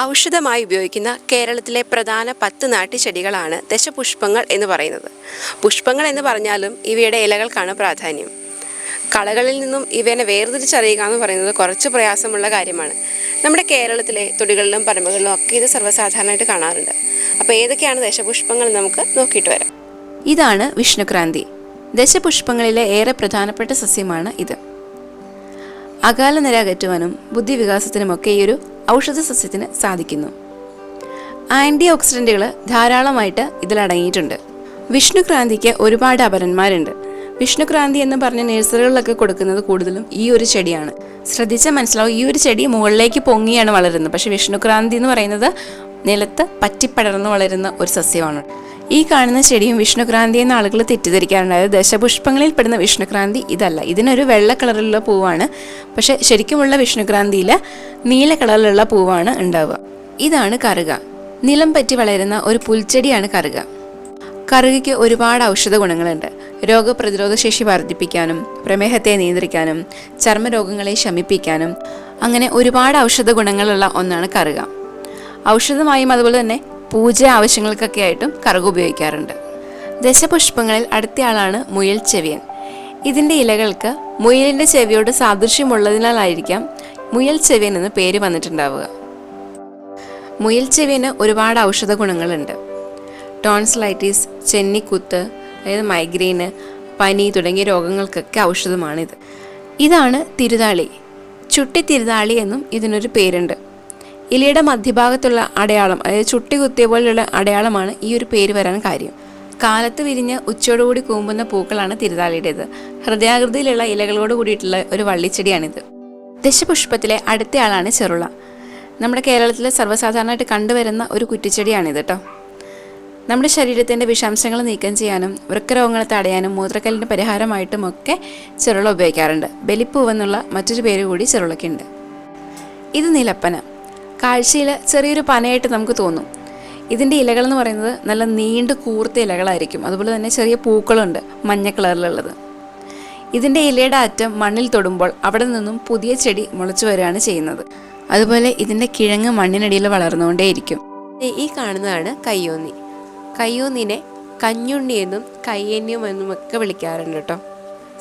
ഔഷധമായി ഉപയോഗിക്കുന്ന കേരളത്തിലെ പ്രധാന പത്ത് നാട്ടുചെടികളാണ് ദശപുഷ്പങ്ങൾ എന്ന് പറയുന്നത്. പുഷ്പങ്ങൾ എന്ന് പറഞ്ഞാലും ഇവയുടെ ഇലകൾക്കാണ് പ്രാധാന്യം. കളകളിൽ നിന്നും ഇവനെ വേർതിരിച്ചറിയുക എന്ന് പറയുന്നത് കുറച്ച് പ്രയാസമുള്ള കാര്യമാണ്. നമ്മുടെ കേരളത്തിലെ തൊടികളിലും പറമ്പുകളിലും ഒക്കെ ഇത് സർവസാധാരണമായിട്ട് കാണാറുണ്ട്. അപ്പോൾ ഏതൊക്കെയാണ് ദശപുഷ്പങ്ങൾ നമുക്ക് നോക്കിയിട്ട് വരാം. ഇതാണ് വിഷ്ണുക്രാന്തി. ദശപുഷ്പങ്ങളിലെ ഏറെ പ്രധാനപ്പെട്ട സസ്യമാണ് ഇത്. അകാല നിര അകറ്റുവാനും ബുദ്ധിവികാസത്തിനുമൊക്കെ ഈ ഒരു ഔഷധ സസ്യത്തിന് സാധിക്കുന്നു. ആന്റി ഓക്സിഡന്റുകൾ ധാരാളമായിട്ട് ഇതിലടങ്ങിയിട്ടുണ്ട് വിഷ്ണുക്രാന്തിക്ക് ഒരുപാട് അപരന്മാരുണ്ട്. വിഷ്ണുക്രാന്തി എന്ന് പറഞ്ഞ നഴ്സറികളിലൊക്കെ കൊടുക്കുന്നത് കൂടുതലും ഈ ഒരു ചെടിയാണ്. ശ്രദ്ധിച്ചാൽ മനസ്സിലാവും ഈ ഒരു ചെടി മുകളിലേക്ക് പൊങ്ങിയാണ് വളരുന്നത്. പക്ഷേ വിഷ്ണുക്രാന്തി എന്ന് പറയുന്നത് നിലത്ത് പറ്റിപ്പടർന്ന് വളരുന്ന ഒരു സസ്യമാണ്. ഈ കാണുന്ന ചെടിയും വിഷ്ണുക്രാന്തി എന്ന ആളുകൾ തെറ്റിദ്ധരിക്കാറുണ്ട് അതായത് ദശപുഷ്പങ്ങളിൽ പെടുന്ന വിഷ്ണുക്രാന്തി ഇതല്ല. ഇതിനൊരു വെള്ള കളറിലുള്ള പൂവാണ്. പക്ഷെ ശരിക്കുമുള്ള വിഷ്ണുക്രാന്തിയിൽ നീല കളറിലുള്ള പൂവാണ് ഉണ്ടാവുക. ഇതാണ് കറുക. നിലം പറ്റി വളരുന്ന ഒരു പുൽച്ചെടിയാണ് കറുക. കറുകയ്ക്ക് ഒരുപാട് ഔഷധ ഗുണങ്ങളുണ്ട്. രോഗപ്രതിരോധ ശേഷി വർദ്ധിപ്പിക്കാനും പ്രമേഹത്തെ നിയന്ത്രിക്കാനും ചർമ്മരോഗങ്ങളെ ശമിപ്പിക്കാനും അങ്ങനെ ഒരുപാട് ഔഷധ ഗുണങ്ങളുള്ള ഒന്നാണ് കറുക. ഔഷധമായും അതുപോലെ തന്നെ പൂജ ആവശ്യങ്ങൾക്കൊക്കെ ആയിട്ടും കറുക ഉപയോഗിക്കാറുണ്ട്. ദശപുഷ്പങ്ങളിൽ അടുത്തയാളാണ് മുയൽ ചെവിയൻ. ഇതിന്റെ ഇലകൾക്ക് മുയലിന്റെ ചെവിയോട് സാദൃശ്യമുള്ളതിനാലായിരിക്കാം മുയൽ ചെവിയൻ എന്ന് പേര് വന്നിട്ടുണ്ടാവുക. മുയൽ ചെവിയന് ഒരുപാട് ഔഷധ ഗുണങ്ങളുണ്ട്. ടോൺസിലൈറ്റിസ് ചെന്നിക്കുത്ത് അതായത് മൈഗ്രെയിന് പനി തുടങ്ങിയ രോഗങ്ങൾക്കൊക്കെ ഔഷധമാണിത്. ഇതാണ് തിരുതാളി. ചുട്ടി തിരുതാളി എന്നും ഇതിനൊരു പേരുണ്ട്. ഇലയുടെ മധ്യഭാഗത്തുള്ള അടയാളം അതായത് ചുട്ടി കുത്തിയ പോലെയുള്ള അടയാളമാണ് ഈ ഒരു പേര് വരാൻ കാര്യം. കാലത്ത് വിരിഞ്ഞ് ഉച്ചയോടുകൂടി കൂമ്പുന്ന പൂക്കളാണ് തിരുതാളിയുടേത്. ഹൃദയാകൃതിയിലുള്ള ഇലകളോട് കൂടിയിട്ടുള്ള ഒരു വള്ളിച്ചെടിയാണിത്. ദശപുഷ്പത്തിലെ അടുത്തയാളാണ് ചെറുള. നമ്മുടെ കേരളത്തിലെ സർവസാധാരണമായിട്ട് കണ്ടുവരുന്ന ഒരു കുറ്റിച്ചെടിയാണിത് കേട്ടോ നമ്മുടെ ശരീരത്തിന്റെ വിഷാംശങ്ങൾ നീക്കം ചെയ്യാനും വൃക്കരോഗങ്ങൾ തടയാനും മൂത്രക്കല്ലിന്റെ പരിഹാരമായിട്ടുമൊക്കെ ചെറുള ഉപയോഗിക്കാറുണ്ട്. ബലിപ്പൂവെന്നുള്ള മറ്റൊരു പേര് കൂടി ചെറുളയ്ക്കുണ്ട്. ഇത് നിലപ്പന. കാഴ്ചയിൽ ചെറിയൊരു പനയായിട്ട് നമുക്ക് തോന്നും. ഇതിന്റെ ഇലകൾ എന്ന് പറയുന്നത് നല്ല നീണ്ട് കൂർത്ത ഇലകളായിരിക്കും. അതുപോലെ തന്നെ ചെറിയ പൂക്കളുണ്ട് മഞ്ഞ കളറിലുള്ളത്. ഇതിന്റെ ഇലയുടെ അറ്റം മണ്ണിൽ തൊടുമ്പോൾ അവിടെ നിന്നും പുതിയ ചെടി മുളച്ചു വരികയാണ് ചെയ്യുന്നത്. അതുപോലെ ഇതിന്റെ കിഴങ്ങ് മണ്ണിനടിയിൽ വളർന്നുകൊണ്ടേയിരിക്കും. ഈ കാണുന്നതാണ് കയ്യോന്നി. കയ്യോന്നിനെ കഞ്ഞുണ്ണി എന്നും കയ്യന്യം എന്നും ഒക്കെ വിളിക്കാറുണ്ട് കേട്ടോ.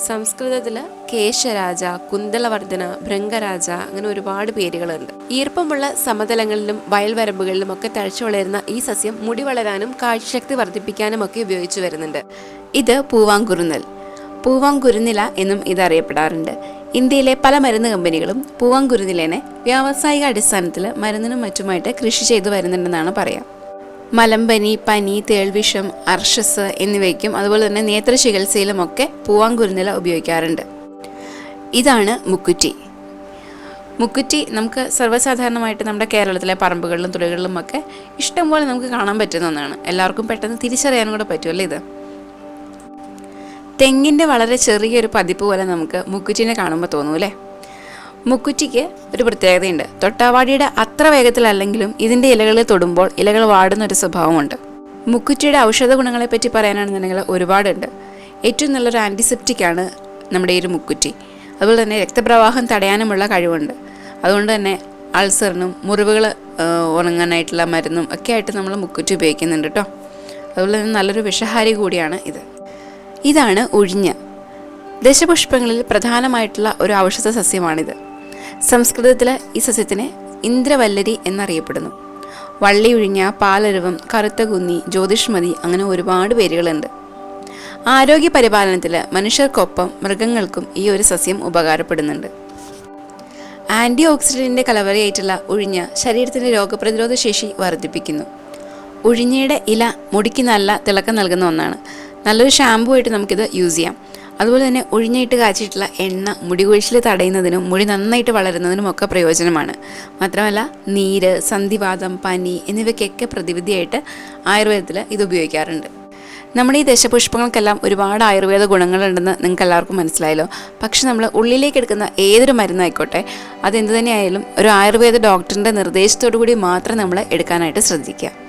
സംസ്കൃതത്തിൽ കേശരാജ കുന്തളവർദ്ധന ഭൃംഗരാജ അങ്ങനെ ഒരുപാട് പേരുകളുണ്ട്. ഈർപ്പമുള്ള സമതലങ്ങളിലും വയൽവരമ്പുകളിലും ഒക്കെ തഴച്ചു വളരുന്ന ഈ സസ്യം മുടി വളരാനും കാഴ്ചശക്തി വർദ്ധിപ്പിക്കാനും ഒക്കെ ഉപയോഗിച്ചു വരുന്നുണ്ട്. ഇത് പൂവാങ്കുരുന്നൽ. പൂവാങ്കുരുന്നില എന്നും ഇതറിയപ്പെടാറുണ്ട് ഇന്ത്യയിലെ പല മരുന്ന് കമ്പനികളും പൂവാങ്കുരുന്നിലേനെ വ്യാവസായിക അടിസ്ഥാനത്തിൽ മരുന്നിനും മറ്റുമായിട്ട് കൃഷി ചെയ്തു വരുന്നുണ്ടെന്നാണ് പറയാം. മലമ്പനി പനി തേൾവിഷം അർഷസ് എന്നിവയ്ക്കും അതുപോലെ തന്നെ നേത്ര ചികിത്സയിലുമൊക്കെ പൂവാങ്കുരുന്നില ഉപയോഗിക്കാറുണ്ട്. ഇതാണ് മുക്കുറ്റി. മുക്കുറ്റി നമുക്ക് സർവസാധാരണമായിട്ട് നമ്മുടെ കേരളത്തിലെ പറമ്പുകളിലും തുളികളിലും ഒക്കെ ഇഷ്ടംപോലെ നമുക്ക് കാണാൻ പറ്റുന്ന ഒന്നാണ്. എല്ലാവർക്കും പെട്ടെന്ന് തിരിച്ചറിയാനും കൂടെ പറ്റുമല്ലേ ഇത്? തെങ്ങിന്റെ വളരെ ചെറിയൊരു പതിപ്പ് പോലെ നമുക്ക് മുക്കുറ്റിനെ കാണുമ്പോൾ തോന്നും അല്ലേ മുക്കുറ്റിക്ക് ഒരു പ്രത്യേകതയുണ്ട്. തൊട്ടാവാടിയുടെ അത്ര വേഗത്തിലല്ലെങ്കിലും ഇതിന്റെ ഇലകളിൽ തൊടുമ്പോൾ ഇലകൾ വാടുന്ന ഒരു സ്വഭാവമുണ്ട്. മുക്കുറ്റിയുടെ ഔഷധ ഗുണങ്ങളെപ്പറ്റി പറയാനാണെന്നുണ്ടെങ്കിൽ ഒരുപാടുണ്ട്. ഏറ്റവും നല്ലൊരു ആന്റിസെപ്റ്റിക്കാണ് നമ്മുടെ ഈ ഒരു മുക്കുറ്റി. അതുപോലെ തന്നെ രക്തപ്രവാഹം തടയാനുമുള്ള കഴിവുണ്ട്. അതുകൊണ്ട് തന്നെ അൾസറിനും മുറിവുകൾ ഉണങ്ങാനായിട്ടുള്ള മരുന്നും ഒക്കെ ആയിട്ട് നമ്മൾ മുക്കുറ്റി ഉപയോഗിക്കുന്നുണ്ട് കേട്ടോ. അതുപോലെ തന്നെ നല്ലൊരു വിഷഹാരി കൂടിയാണ് ഇത്. ഇതാണ് ഉഴിഞ്ഞ്. ദശപുഷ്പങ്ങളിൽ പ്രധാനമായിട്ടുള്ള ഒരു ഔഷധ സസ്യമാണിത്. സംസ്കൃതത്തിൽ ഈ സസ്യത്തിന് ഇന്ദ്രവല്ലരി എന്നറിയപ്പെടുന്നു. വള്ളി ഉഴിഞ്ഞ പാലരുവം കറുത്ത കുന്നി ജ്യോതിഷ്മതി അങ്ങനെ ഒരുപാട് പേരുകളുണ്ട്. ആരോഗ്യ പരിപാലനത്തിൽ മനുഷ്യർക്കൊപ്പം മൃഗങ്ങൾക്കും ഈ ഒരു സസ്യം ഉപകാരപ്പെടുന്നുണ്ട്. ആന്റി ഓക്സിഡന്റിന്റെ കലവറയായിട്ടുള്ള ഉഴിഞ്ഞ ശരീരത്തിന്റെ രോഗപ്രതിരോധ ശേഷി വർദ്ധിപ്പിക്കുന്നു. ഉഴിഞ്ഞയുടെ ഇല മുടിക്ക് നല്ല തിളക്കം നൽകുന്ന ഒന്നാണ്. നല്ലൊരു ഷാമ്പു ആയിട്ട് നമുക്കിത് യൂസ് ചെയ്യാം. അതുപോലെ തന്നെ ഒഴിഞ്ഞിട്ട് കാച്ചിട്ടുള്ള എണ്ണ മുടി കൊഴിച്ചിൽ തടയുന്നതിനും മുടി നന്നായിട്ട് വളരുന്നതിനും ഒക്കെ പ്രയോജനമാണ്. മാത്രമല്ല നീര് സന്ധിവാതം പനി എന്നിവയ്ക്കൊക്കെ പ്രതിവിധിയായിട്ട് ആയുർവേദത്തിൽ ഇത് ഉപയോഗിക്കാറുണ്ട്. നമ്മുടെ ഈ ദശപുഷ്പങ്ങൾക്കെല്ലാം ഒരുപാട് ആയുർവേദ ഗുണങ്ങളുണ്ടെന്ന് നിങ്ങൾക്ക് എല്ലാവർക്കും മനസ്സിലായല്ലോ. പക്ഷെ നമ്മൾ ഉള്ളിലേക്ക് എടുക്കുന്ന ഏതൊരു മരുന്നായിക്കോട്ടെ അതെന്തു തന്നെയായാലും ഒരു ആയുർവേദ ഡോക്ടറിന്റെ നിർദ്ദേശത്തോടു കൂടി മാത്രം നമ്മൾ എടുക്കാനായിട്ട് ശ്രദ്ധിക്കുക.